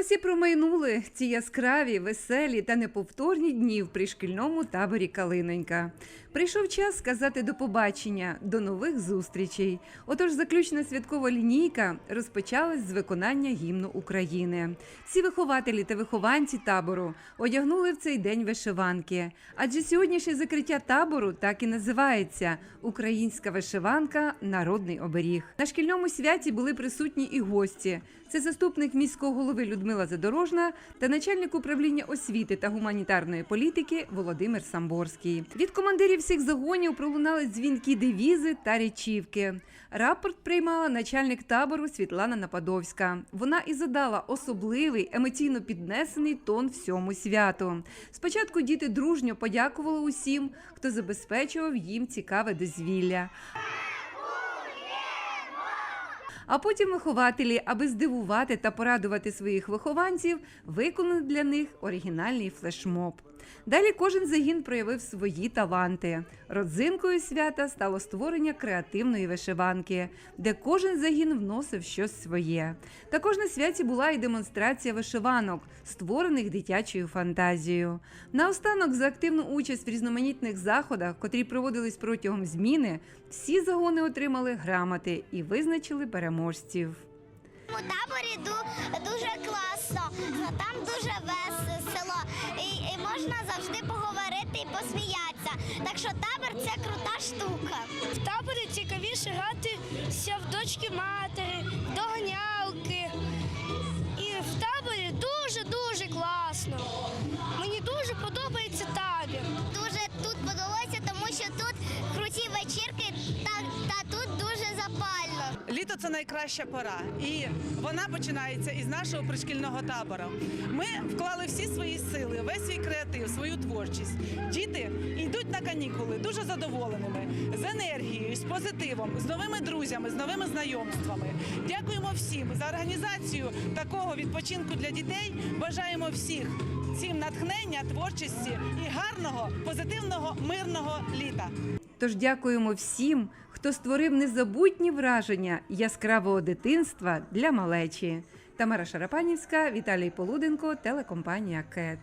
Ось і промайнули ці яскраві, веселі та неповторні дні в пришкільному таборі Калинонька. Прийшов час сказати до побачення, до нових зустрічей. Отож, заключна святкова лінійка розпочалась з виконання гімну України. Всі вихователі та вихованці табору одягнули в цей день вишиванки. Адже сьогоднішнє закриття табору так і називається Українська вишиванка Народний оберіг. На шкільному святі були присутні і гості. Це заступник міського голови Людмила Задорожна та начальник управління освіти та гуманітарної політики Володимир Самборський. Від командирів всіх загонів пролунали дзвінки девізи та речівки. Рапорт приймала начальник табору Світлана Нападовська. Вона і задала особливий емоційно піднесений тон всьому святу. Спочатку діти дружньо подякували усім, хто забезпечував їм цікаве дозвілля. А потім вихователі, аби здивувати та порадувати своїх вихованців, виконали для них оригінальний флешмоб. Далі кожен загін проявив свої таланти. Родзинкою свята стало створення креативної вишиванки, де кожен загін вносив щось своє. Також на святі була і демонстрація вишиванок, створених дитячою фантазією. Наостанок за активну участь в різноманітних заходах, котрі проводились протягом зміни, всі загони отримали грамоти і визначили переможців. У таборі дуже класно, там дуже весело і, і можна завжди поговорити і посміятися. Так що табор це крута штука. В таборі цікавіше гратися в дочки матері, в доганялки. І в таборі дуже-дуже класно. Мені дуже подобається табір. Дуже тут подобається, тому що тут круті вечірки Літо це найкраща пора, і вона починається із нашого пришкільного табору. Ми вклали всі свої сили, весь свій креатив, свою творчість. Діти йдуть на канікули дуже задоволеними, з енергією, з позитивом, з новими друзями, з новими знайомствами. Дякуємо всім за організацію такого відпочинку для дітей. Бажаємо всіх всім натхнення, творчості і гарного, позитивного, мирного літа. Тож дякуємо всім, хто створив незабутні враження яскравого дитинства для малечі. Тамара Шарапанівська, Віталій Полуденко, телекомпанія КЕТ.